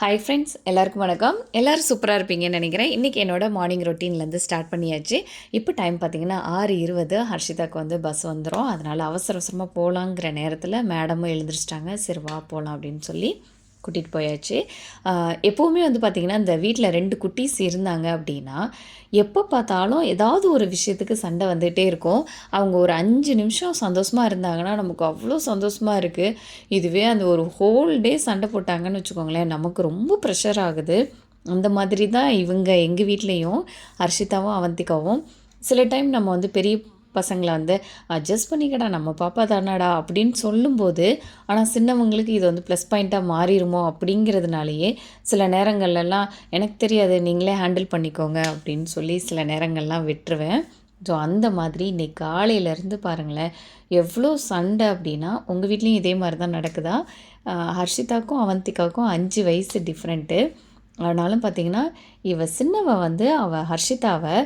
Hi friends எல்லாருக்கும் வணக்கம். எல்லோரும் சூப்பராக இருப்பீங்கன்னு நினைக்கிறேன். இன்றைக்கி என்னோட மார்னிங் ரொட்டீன்லேருந்து ஸ்டார்ட் பண்ணியாச்சு. இப்போ டைம் பார்த்திங்கன்னா ஆறு இருபது. ஹர்ஷிதாக்கு வந்து பஸ் வந்துடும் அதனால் அவசர அவசரமாக போகலாங்கிற நேரத்தில் மேடமும் எழுந்திரிச்சிட்டாங்க. சரி வா போகலாம் அப்படின்னு சொல்லி. கூட்டிகிட்டு போயாச்சு. எப்போவுமே வந்து பார்த்திங்கன்னா இந்த வீட்டில் ரெண்டு குட்டீஸ் இருந்தாங்க அப்படின்னா எப்போ பார்த்தாலும் ஏதாவது ஒரு விஷயத்துக்கு சண்டை வந்துகிட்டே இருக்கும். அவங்க ஒரு அஞ்சு நிமிஷம் சந்தோஷமாக இருந்தாங்கன்னா நமக்கு அவ்வளோ சந்தோஷமாக இருக்குது இதுவே அந்த ஒரு ஹோல் டே சண்டை போட்டாங்கன்னு வச்சுக்கோங்களேன் நமக்கு ரொம்ப ப்ரெஷர் ஆகுது. அந்த மாதிரி தான் இவங்க எங்கள் வீட்லேயும் ஹர்ஷிதாவும் அவந்திகாவும். சில டைம் நம்ம வந்து பெரிய பசங்களை வந்து அட்ஜஸ்ட் பண்ணிக்கடா நம்ம பாப்பா தானடா அப்படின்னு சொல்லும்போது ஆனால் சின்னவங்களுக்கு இது வந்து ப்ளஸ் பாயிண்ட்டாக மாறிடுமோ அப்படிங்கிறதுனாலேயே சில நேரங்கள்லாம் எனக்கு தெரியாது நீங்களே ஹேண்டில் பண்ணிக்கோங்க அப்படின்னு சொல்லி சில நேரங்கள்லாம் விட்டுருவேன். ஸோ அந்த மாதிரி இன்னைக்கு காலையிலேருந்து பாருங்களேன் எவ்வளோ சண்டை அப்படின்னா உங்கள் வீட்லேயும் இதே மாதிரி தான் நடக்குதா? ஹர்ஷிதாக்கும் அவந்திகாவுக்கும் அஞ்சு வயசு டிஃப்ரெண்ட்டு ஆனாலும் பார்த்தீங்கன்னா இவ சின்னவ வந்து அவள் ஹர்ஷிதாவை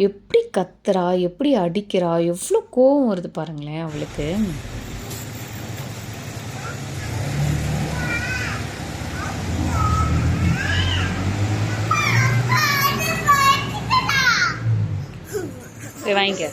எப்படி கத்துறா எப்படி அடிக்கிறா எவ்வளோ கோவம் வருது பாருங்களேன் அவளுக்கு. வாங்கிக்க.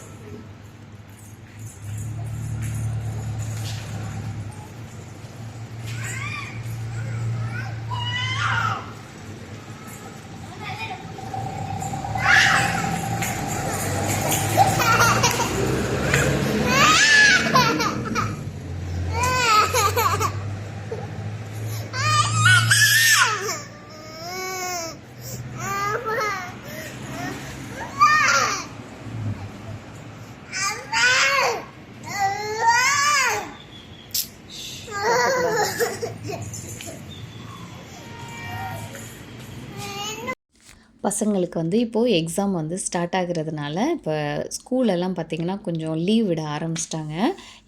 பசங்களுக்கு வந்து இப்போது எக்ஸாம் வந்து ஸ்டார்ட் ஆகுறதுனால இப்போ ஸ்கூலெல்லாம் பார்த்திங்கன்னா கொஞ்சம் லீவ் விட ஆரம்பிச்சிட்டாங்க.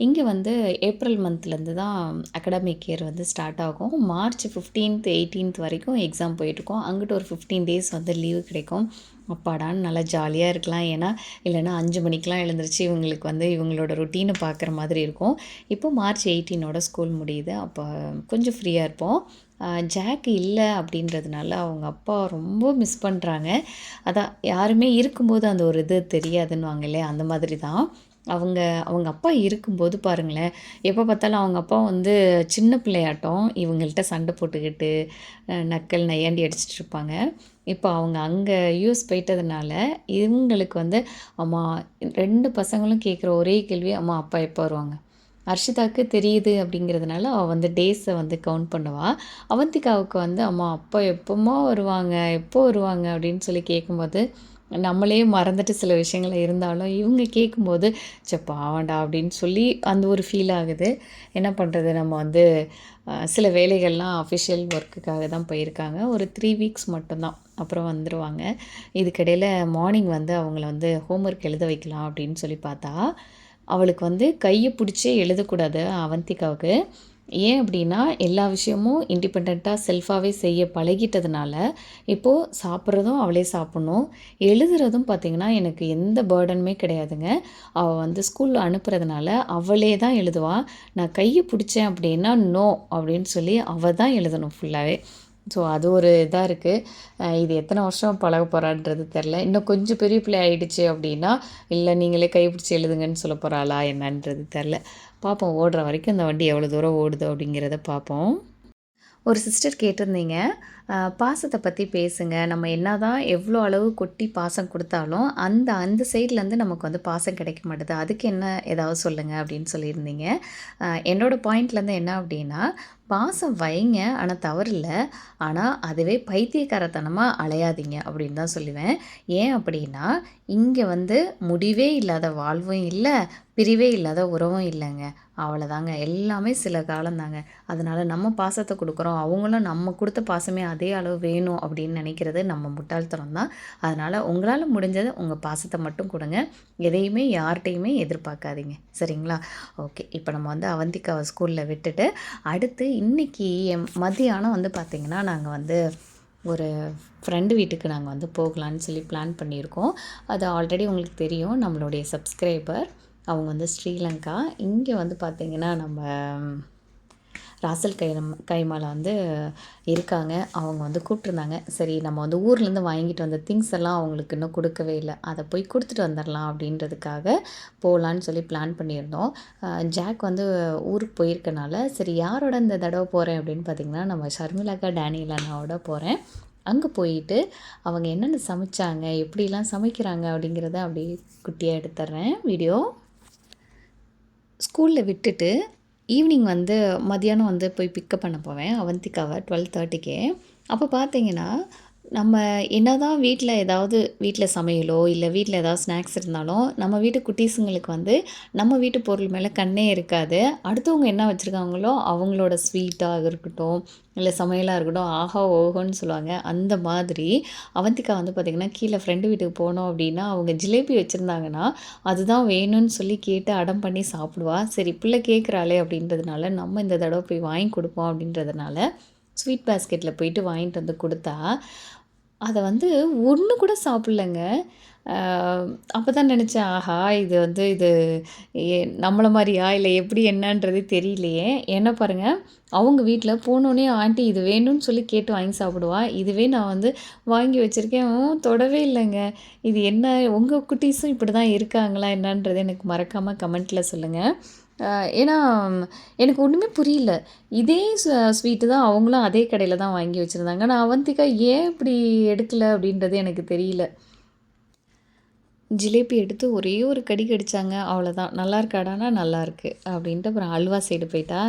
இங்கே வந்து ஏப்ரல் மந்த்லேருந்து தான் அகடமிக் இயர் வந்து ஸ்டார்ட் ஆகும். மார்ச் ஃபிஃப்டீன்த் எயிட்டீன்த் வரைக்கும் எக்ஸாம் போயிட்டுருக்கோம் அங்கிட்டு ஒரு ஃபிஃப்டீன் டேஸ் வந்து லீவு கிடைக்கும். அப்பாடான்னு நல்லா ஜாலியாக இருக்கலாம். ஏன்னா இல்லைன்னா அஞ்சு மணிக்கெலாம் எழுந்திரிச்சு இவங்களுக்கு வந்து இவங்களோட ரொட்டீனை பார்க்குற மாதிரி இருக்கும். இப்போ மார்ச் எயிட்டீனோட ஸ்கூல் முடியுது. அப்போ கொஞ்சம் ஃப்ரீயாக இருப்போம். ஜாக் இல்லை அப்படின்றதுனால அவங்க அப்பா ரொம்ப மிஸ் பண்ணுறாங்க அதான் யாருமே இருக்கும்போது அந்த ஒரு இது தெரியாதுன்னு இல்லையா? அந்த மாதிரி தான். அவங்க அவங்க அப்பா இருக்கும்போது பாருங்களேன். எப்போ பார்த்தாலும் அவங்க அப்பா வந்து சின்ன பிள்ளையாட்டம். இவங்கள்ட்ட சண்டை போட்டுக்கிட்டு நக்கல் நையாண்டி அடிச்சிட்டு இருப்பாங்க. இப்போ அவங்க அங்கே யூஎஸ் போயிட்டதுனால இவங்களுக்கு வந்து அம்மா ரெண்டு பசங்களும் கேட்குற ஒரே கேள்வி அம்மா அப்பா எப்போ வருவாங்க? ஹர்ஷிதாவுக்கு தெரியுது அப்படிங்கிறதுனால அவள் வந்து டேஸை வந்து கவுண்ட் பண்ணுவாள் அவந்திகாவுக்கு வந்து அம்மா அப்பா எப்போமா வருவாங்க? எப்போ வருவாங்க? அப்படின்னு சொல்லி கேட்கும்போது நம்மளே மறந்துட்டு சில விஷயங்கள் இருந்தாலும் இவங்க கேட்கும்போது சே பாவண்டா அப்படின்னு சொல்லி அந்த ஒரு ஃபீல் ஆகுது. என்ன பண்ணுறது நம்ம வந்து சில வேலைகள்லாம் அஃபிஷியல் ஒர்க்குக்காக தான் போயிருக்காங்க. ஒரு த்ரீ வீக்ஸ் மட்டும்தான். அப்புறம் வந்துடுவாங்க இதுக்கிடையில் மார்னிங் வந்து அவங்கள வந்து ஹோம்ஒர்க் எழுத வைக்கலாம் அப்படின்னு சொல்லி பார்த்தா அவளுக்கு வந்து கையை பிடிச்சே எழுதக்கூடாது அவந்திகாவுக்கு. ஏன் அப்படின்னா எல்லா விஷயமும் இண்டிபெண்ட்டாக செல்ஃபாகவே செய்ய பழகிட்டதுனால இப்போது சாப்பிட்றதும் அவளே சாப்பிட்ணும். எழுதுறதும் பார்த்திங்கன்னா எனக்கு எந்த பேர்டனுமே கிடையாதுங்க. அவள் வந்து ஸ்கூலில் அனுப்புறதுனால அவளே தான் எழுதுவாள் நான் கையை பிடிச்சேன் அப்படின்னா நோ அப்படின்னு சொல்லி அவள் தான் எழுதணும் ஃபுல்லாகவே ஸோ அது ஒரு இதாக இருக்குது இது எத்தனை வருஷம் பழக போகிறான்றது தெரில இன்னும் கொஞ்சம் பெரிய பிள்ளை ஆகிடுச்சு அப்படின்னா இல்லை நீங்களே கைப்பிடிச்சி எழுதுங்கன்னு சொல்ல போகிறாளா என்னன்றது தெரில பார்ப்போம் ஓடுற வரைக்கும் அந்த வண்டி எவ்வளோ தூரம் ஓடுது அப்படிங்கிறத பார்ப்போம் ஒரு சிஸ்டர் கேட்டிருந்தீங்க பாசத்தை பற்றி பேசுங்க. நம்ம என்ன தான் எவ்வளோ அளவு கொட்டி பாசம் கொடுத்தாலும் அந்த அந்த சைட்லேருந்து நமக்கு வந்து பாசம் கிடைக்க மாட்டுது. அதுக்கு என்ன ஏதாவது சொல்லுங்கள் அப்படின்னு சொல்லியிருந்தீங்க. என்னோடய என்னோட பாயிண்ட்லேருந்து என்ன அப்படின்னா பாசம் வைங்க ஆனால் தவறில்லை ஆனால் அதுவே பைத்தியக்காரத்தனமாக அலையாதீங்க அப்படின்னு தான் சொல்லுவேன். ஏன் அப்படின்னா இங்கே வந்து முடிவே இல்லாத வாழ்வும் இல்லை பிரிவே இல்லாத உறவும் இல்லைங்க. அவ்வளோதாங்க எல்லாமே சில காலம்தாங்க. அதனால் நம்ம பாசத்தை கொடுக்குறோம். அவங்களும் நம்ம கொடுத்த பாசமே அதே அளவு வேணும் அப்படின்னு நினைக்கிறது நம்ம முட்டாள்தனம் தான். அதனால் உங்களால் முடிஞ்சதை உங்கள் பாசத்தை மட்டும் கொடுங்க. எதையுமே யார்கிட்டையுமே எதிர்பார்க்காதீங்க. சரிங்களா? ஓகே. இப்போ நம்ம வந்து அவந்திக்காவை ஸ்கூலில் விட்டுட்டு அடுத்து இன்னைக்கு எம்- வந்து பார்த்திங்கன்னா நாங்கள் வந்து ஒரு ஃப்ரெண்டு வீட்டுக்கு நாங்கள் வந்து போகலான்னு சொல்லி பிளான் பண்ணியிருக்கோம். அது ஆல்ரெடி உங்களுக்கு தெரியும். நம்மளுடைய சப்ஸ்கிரைபர் அவங்க வந்து ஸ்ரீலங்கா. இங்கே வந்து பார்த்திங்கன்னா நம்ம ராசல் கை கைமால வந்து இருக்காங்க. அவங்க வந்து கூப்பிட்ருந்தாங்க சரி நம்ம வந்து ஊர்லேருந்து வாங்கிட்டு வந்த திங்ஸ் எல்லாம் அவங்களுக்கு இன்னும் கொடுக்கவே இல்லை. அதை போய் கொடுத்துட்டு வந்துடலாம் அப்படின்றதுக்காக போகலான்னு சொல்லி பிளான் பண்ணியிருந்தோம். ஜாக் வந்து ஊருக்கு போயிருக்கனால சரி யாரோட இந்த தடவை போகிறேன் அப்படின்னு பார்த்திங்கன்னா நம்ம ஷர்மிளாக்கா டேனியல் அண்ணாவோட போகிறேன் அங்கே போயிட்டு அவங்க என்னென்ன சமைச்சாங்க எப்படிலாம் சமைக்கிறாங்க அப்படிங்கிறத அப்படியே குட்டியாக எடுத்துட்றேன் வீடியோ. ஸ்கூலில் விட்டுட்டு ஈவினிங் வந்து மதியானம் வந்து போய் பிக்கப் பண்ண போவேன் அவந்திக்காவை டுவெல் தேர்ட்டிக்கே அப்போ பார்த்தீங்கன்னா நம்ம என்ன தான் வீட்டில் ஏதாவது வீட்டில் சமையலோ இல்லை வீட்டில் ஏதாவது ஸ்நாக்ஸ் இருந்தாலும் நம்ம வீட்டு குட்டீஸுங்களுக்கு வந்து நம்ம வீட்டு பொருள் மேலே கண்ணே இருக்காது. அடுத்தவங்க என்ன வச்சுருக்காங்களோ அவங்களோட ஸ்வீட்டாக இருக்கட்டும் இல்லை சமையலாக இருக்கட்டும் ஆஹா ஓஹோன்னு சொல்லுவாங்க. அந்த மாதிரி அவந்திக்கா வந்து பார்த்திங்கன்னா கீழே ஃப்ரெண்டு வீட்டுக்கு போனோம் அப்படின்னா அவங்க ஜிலேபி வச்சுருந்தாங்கன்னா அதுதான் வேணும்னு சொல்லி கேட்டு அடம் பண்ணி சாப்பிடுவா. சரி பிள்ளை கேட்குறாளே அப்படின்றதுனால நம்ம இந்த தடவை போய் வாங்கி கொடுப்போம் அப்படின்றதுனால ஸ்வீட் பாஸ்கெட்டில் போயிட்டு வாங்கிட்டு வந்து கொடுத்தா அதை வந்து ஒன்று கூட சாப்பிட்லங்க. அப்போ தான் நினச்சேன் ஆஹா இது வந்து இது நம்மளை மாதிரியா? இல்லை எப்படி என்னன்றதே தெரியலையே. என்ன பாருங்கள் அவங்க வீட்டில் போனோடனே ஆண்டி இது வேணும்னு சொல்லி கேட்டு வாங்கி சாப்பிடுவா. இதுவே நான் வந்து வாங்கி வச்சுருக்கேன். தொடவே இல்லைங்க. இது என்ன உங்கள் குட்டீஸும் இப்படி தான் இருக்காங்களா? என்னன்றது எனக்கு மறக்காமல் கமெண்ட்டில் சொல்லுங்கள் ஏன்னா எனக்கு ஒன்றுமே புரியல. இதே ஸ்வீட்டு தான் அவங்களும் அதே கடையில் தான் வாங்கி வச்சுருந்தாங்க. நான் அவந்திக்கா ஏன் இப்படி எடுக்கலை அப்படின்றது எனக்கு தெரியல. ஜிலேபி எடுத்து ஒரே ஒரு கடி கடித்தாங்க அவ்வளோதான் நல்லா இருக்காடானா? நல்லா இருக்குது அப்படின்ட்டு அப்புறம் அல்வா சைடு போயிட்டா.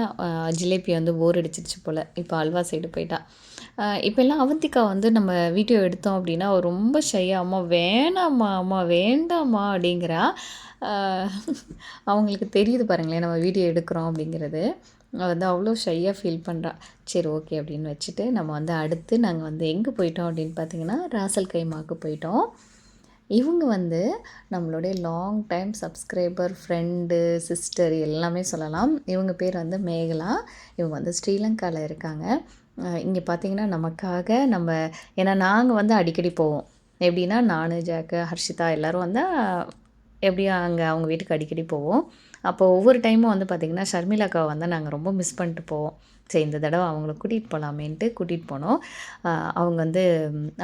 ஜிலேபி வந்து போர் அடிச்சிருச்சு போல். இப்போ அல்வா சைடு போயிட்டா. இப்போல்லாம் அவந்திக்கா வந்து நம்ம வீடியோ எடுத்தோம் அப்படின்னா ரொம்ப ஷையாக அம்மா வேணாம்மா அம்மா வேண்டாம்மா அப்படிங்கிறா. அவங்களுக்கு தெரியுது பாருங்களேன் நம்ம வீடியோ எடுக்கிறோம் அப்படிங்கிறது. வந்து அவ்வளோ ஷையாக ஃபீல் பண்ணுறா சரி ஓகே அப்படின்னு வச்சுட்டு நம்ம வந்து அடுத்து நாங்கள் வந்து எங்கே போயிட்டோம் அப்படின்னு பார்த்தீங்கன்னா ராசல் கைமாவுக்கு போயிட்டோம். இவங்க வந்து நம்மளுடைய long time subscriber friend sister எல்லாமே சொல்லலாம். இவங்க பேர் வந்து மேகலா. இவங்க வந்து ஸ்ரீலங்காவில் இருக்காங்க. இங்கே பார்த்தீங்கன்னா நமக்காக நம்ம ஏன்னா நாங்கள் வந்து அடிக்கடி போவோம். எப்படின்னா நான் ஜாக்கு ஹர்ஷிதா எல்லோரும் வந்தால் எப்படியும் அங்கே அவங்க வீட்டுக்கு அடிக்கடி போவோம். அப்போ ஒவ்வொரு டைமும் வந்து பார்த்திங்கன்னா ஷர்மிளாக்காவை வந்து நாங்கள் ரொம்ப மிஸ் பண்ணிட்டு போவோம். சரி இந்த தடவை அவங்கள கூட்டிகிட்டு போகலாமேன்ட்டு கூட்டிகிட்டு போனோம். அவங்க வந்து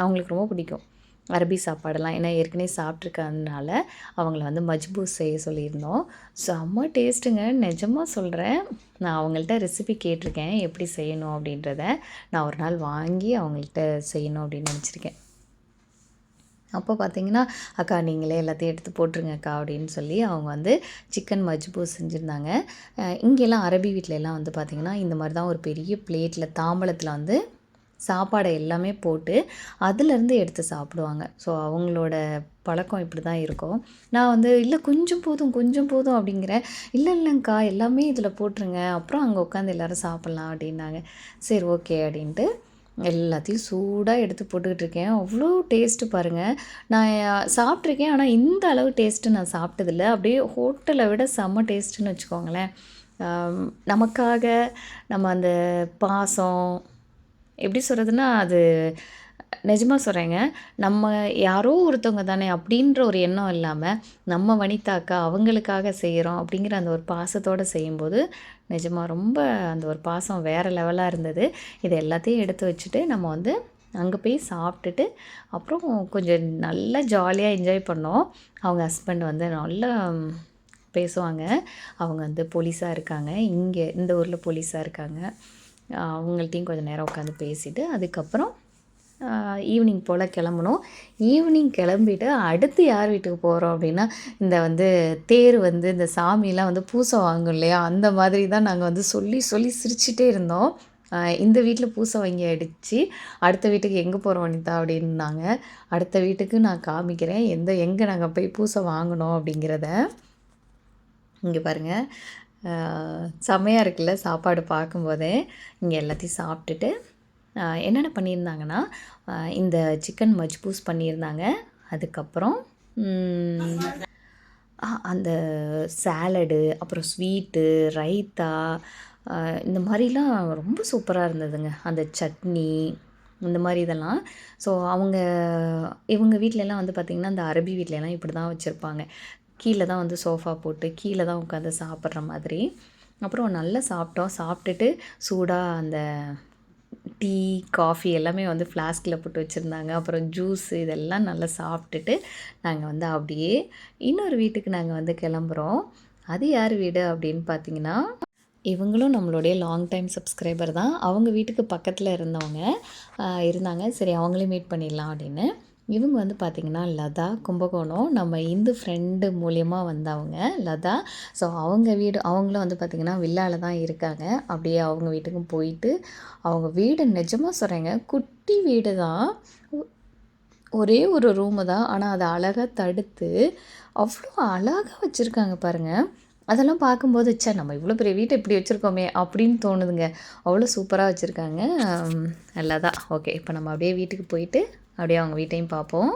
அவங்களுக்கு ரொம்ப பிடிக்கும். அரபி சாப்பாடெல்லாம் ஏன்னா ஏற்கனவே சாப்பிட்ருக்கறதுனால அவங்கள வந்து மஜ்பூஸ் செய்ய சொல்லியிருந்தோம். செம்ம டேஸ்ட்டுங்க. நிஜமாக சொல்கிறேன் நான் அவங்கள்ட்ட ரெசிபி கேட்டிருக்கேன். எப்படி செய்யணும் அப்படின்றத நான் ஒரு நாள் வாங்கி அவங்கள்ட்ட செய்யணும் அப்படின்னு நினச்சிருக்கேன். அப்போ பார்த்தீங்கன்னா அக்கா நீங்களே எல்லாத்தையும் எடுத்து போட்டுருங்கக்கா அப்படின்னு சொல்லி அவங்க வந்து சிக்கன் மஜ்பூஸ் செஞ்சுருந்தாங்க. இங்கெல்லாம் அரபி வீட்டிலலாம் வந்து பார்த்திங்கன்னா இந்த மாதிரி தான் ஒரு பெரிய பிளேட்டில் தாம்பலத்தில் வந்து சாப்பாடை எல்லாமே போட்டு அதுலேருந்து எடுத்து சாப்பிடுவாங்க. ஸோ அவங்களோட பழக்கம் இப்படி தான் இருக்கும். நான் வந்து இல்லை கொஞ்சம் போதும் கொஞ்சம் போதும் அப்படிங்கிறேன் இல்லை இல்லைங்க்கா எல்லாமே இதில் போட்டுருங்க. அப்புறம் அங்கே உட்காந்து எல்லோரும் சாப்பிட்லாம் அப்படின்னாங்க. சரி ஓகே அப்படின்ட்டு எல்லாத்தையும் சூடாக எடுத்து போட்டுக்கிட்டு இருக்கேன். அவ்வளோ டேஸ்ட்டு பாருங்கள் நான் சாப்பிட்ருக்கேன் ஆனால் இந்த அளவு டேஸ்ட்டு நான் சாப்பிட்டதில்ல. அப்படியே ஹோட்டலை விட செம்ம டேஸ்ட்டுன்னு வச்சுக்கோங்களேன். நமக்காக நம்ம அந்த பாசம் எப்படி சொல்கிறதுன்னா அது நிஜமாக சொல்கிறேங்க நம்ம யாரோ ஒருத்தவங்க தானே அப்படின்ற ஒரு எண்ணம் இல்லாமல் நம்ம வனிதாக்கா அவங்களுக்காக செய்கிறோம் அப்படிங்கிற அந்த ஒரு பாசத்தோடு செய்யும்போது நிஜமாக ரொம்ப அந்த ஒரு பாசம் வேறு லெவலாக இருந்தது. இது எல்லாத்தையும் எடுத்து வச்சுட்டு நம்ம வந்து அங்கே போய் சாப்பிட்டுட்டு அப்புறம் கொஞ்சம் நல்லா ஜாலியாக என்ஜாய் பண்ணோம். அவங்க ஹஸ்பண்ட் வந்து நல்லா பேசுவாங்க. அவங்க வந்து போலீஸாக இருக்காங்க. இங்கே இந்த ஊரில் போலீஸாக இருக்காங்க. அவங்கள்ட்டையும் கொஞ்சம் நேரம் உட்காந்து பேசிவிட்டு அதுக்கப்புறம் ஈவினிங் போல் கிளம்புனோம் ஈவினிங் கிளம்பிட்டு அடுத்து யார் வீட்டுக்கு போகிறோம் அப்படின்னா இந்த வந்து தேர் வந்து இந்த சாமியெலாம் வந்து பூசை வாங்கும் இல்லையா? அந்த மாதிரி தான் நாங்கள் வந்து சொல்லி சொல்லி சிரிச்சிட்டே இருந்தோம். இந்த வீட்டில் பூசை வாங்கி அடித்து அடுத்த வீட்டுக்கு எங்கே போகிறோம் வனிதா அப்படின்னாங்க. அடுத்த வீட்டுக்கு நான் காமிக்கிறேன் எந்த எங்கே நாங்கள் போய் பூசை வாங்கினோம் அப்படிங்கிறத. இங்கே பாருங்கள் செம்மையாக இருக்குல்ல சாப்பாடு பார்க்கும்போதே. இங்கே எல்லாத்தையும் சாப்பிட்டுட்டு என்னென்ன பண்ணியிருந்தாங்கன்னா இந்த சிக்கன் மஜ்பூஸ் பண்ணியிருந்தாங்க. அதுக்கப்புறம் அந்த சேலடு அப்புறம் ஸ்வீட்டு ரைத்தா இந்த மாதிரிலாம் ரொம்ப சூப்பராக இருந்ததுங்க. அந்த சட்னி இந்த மாதிரி இதெல்லாம். ஸோ அவங்க இவங்க வீட்டிலலாம் வந்து பார்த்திங்கன்னா அந்த அரபி வீட்டிலலாம் இப்படி தான் வச்சுருப்பாங்க. கீழே தான் வந்து சோஃபா போட்டு கீழே தான் உட்காந்து சாப்பிட்ற மாதிரி. அப்புறம் நல்லா சாப்பிட்டோம். சாப்பிட்டுட்டு சூடாக அந்த டீ காஃபி எல்லாமே வந்து ஃப்ளாஸ்கில் போட்டு வச்சுருந்தாங்க. அப்புறம் ஜூஸ் இதெல்லாம் நல்லா சாப்பிட்டுட்டு நாங்கள் வந்து அப்படியே இன்னொரு வீட்டுக்கு நாங்கள் வந்து கிளம்புறோம். அது யார் வீடு அப்படின்னு பார்த்தீங்கன்னா இவங்களும் நம்மளுடைய லாங் டைம் சப்ஸ்கிரைபர் தான். அவங்க வீட்டுக்கு பக்கத்தில் இருந்தவங்க இருந்தாங்க. சரி அவங்களையும் மீட் பண்ணிடலாம் அப்படின்னு. இவங்க வந்து பார்த்திங்கன்னா லதா கும்பகோணம் நம்ம இந்து ஃப்ரெண்டு மூலியமாக வந்தவங்க லதா. ஸோ அவங்க வீடு அவங்களும் வந்து பார்த்திங்கன்னா வில்லால தான் இருக்காங்க. அப்படியே அவங்க வீட்டுக்கும் போயிட்டு அவங்க வீடு நிஜமாக சொல்கிறேங்க குட்டி வீடு தான். ஒரே ஒரு ரூமு தான். ஆனால் அதை அழகாக தடுத்து அவ்வளோ அழகாக வச்சுருக்காங்க பாருங்கள் அதெல்லாம் பார்க்கும்போது சே நம்ம இவ்வளோ பெரிய வீட்டை இப்படி வச்சுருக்கோமே அப்படின்னு தோணுதுங்க. அவ்வளோ சூப்பராக வச்சுருக்காங்க லதா. ஓகே இப்போ நம்ம அப்படியே வீட்டுக்கு போயிட்டு அப்படியே அவங்க வீட்டையும் பார்ப்போம்.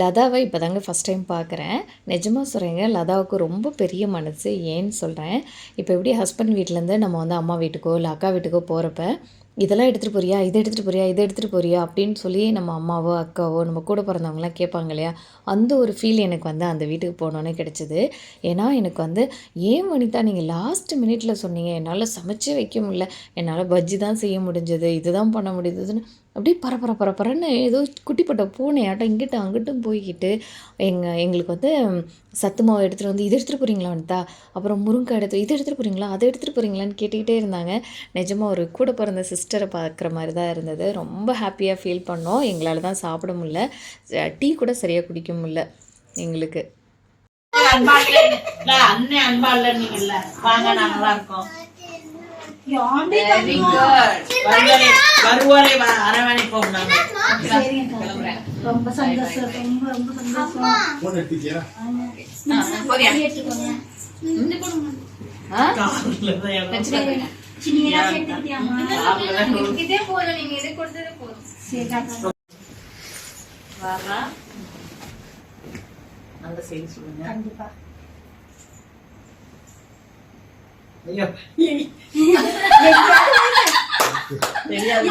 லதாவை இப்போ தாங்க ஃபஸ்ட் டைம் பார்க்குறேன். நிஜமாக சொல்கிறேங்க லதாவுக்கு ரொம்ப பெரிய மனசு ஏன்னு சொல்கிறேன் இப்போ எப்படி ஹஸ்பண்ட் வீட்டிலேருந்து நம்ம வந்து அம்மா வீட்டுக்கோ இல்லை அக்கா வீட்டுக்கோ போகிறப்ப இதெல்லாம் எடுத்துகிட்டு போறியா? இதை எடுத்துகிட்டு போறியா? இதை எடுத்துகிட்டு போறியா? அப்படின்னு சொல்லி நம்ம அம்மாவோ அக்காவோ நம்ம கூட பிறந்தவங்களாம் கேட்பாங்க இல்லையா? அந்த ஒரு ஃபீல் எனக்கு வந்து அந்த வீட்டுக்கு போனோன்னே கிடச்சிது. ஏன்னா எனக்கு வந்து ஏன் வனிதா நீங்கள் லாஸ்ட் மினிட்ல சொன்னீங்க. என்னால் சமைச்சே வைக்க முடியல. என்னால் பஜ்ஜி தான் செய்ய முடிஞ்சது. இதுதான் பண்ண முடியுதுன்னு அப்படியே பரபர பரபரன்னு ஏதோ குட்டிப்பட்ட பூனையாட்டம் இங்கிட்டும் அங்கிட்டும் போய்கிட்டு எங்கள் எங்களுக்கு வந்து சத்து மாவு எடுத்துகிட்டு வந்து இது எடுத்துகிட்டு போகிறீங்களா வந்துட்டா அப்புறம் முருங்கை எடுத்து இது எடுத்துகிட்டு போகிறீங்களா அதை எடுத்துகிட்டு போகிறீங்களான்னு கேட்டுக்கிட்டே இருந்தாங்க. நிஜமாக ஒரு கூட பிறந்த சிஸ்டரை பார்க்குற மாதிரி தான் இருந்தது. ரொம்ப ஹாப்பியாக ஃபீல் பண்ணோம். எங்களால் தான் சாப்பிட முடியல. டீ கூட சரியாக குடிக்க முடியல எங்களுக்கு. அன்பா இல்லை அண்ணன் அன்பா இல்லைன்னீங்கல்ல வாங்க நாங்களாம் இருக்கோம். அரவணைப்போம். ரொம்ப சந்தோஷம் ரொம்ப ரொம்ப சந்தோஷம். இதே போதும். நீங்க கொடுத்தது போதும். சரி செய்தி சொல்லுங்க கண்டிப்பா. ஐயோ. தெரியாது.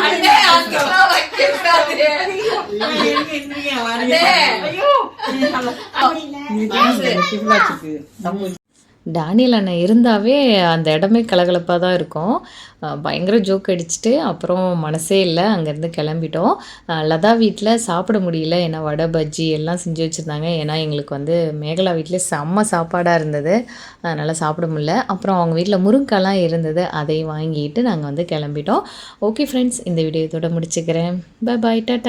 டேனியல் அண்ணன் இருந்தாவே அந்த இடமே கலகலப்பாக தான் இருக்கும் பயங்கர ஜோக் அடிச்சுட்டு அப்புறம் மனசே இல்லை அங்கேருந்து கிளம்பிட்டோம். லதா வீட்டில் சாப்பிட முடியல ஏன்னா வடை பஜ்ஜி எல்லாம் செஞ்சு வச்சுருந்தாங்க. ஏன்னா எங்களுக்கு வந்து மேகலா வீட்டில் செம்ம சாப்பாடாக இருந்தது. அதனால் சாப்பிட முடியல. அப்புறம் அவங்க வீட்டில் முருங்கைலாம் இருந்தது அதை வாங்கிட்டு நாங்கள் வந்து கிளம்பிட்டோம். ஓகே ஃப்ரெண்ட்ஸ் இந்த வீடியோ இதோட முடிச்சுக்கிறேன். Bye bye tata.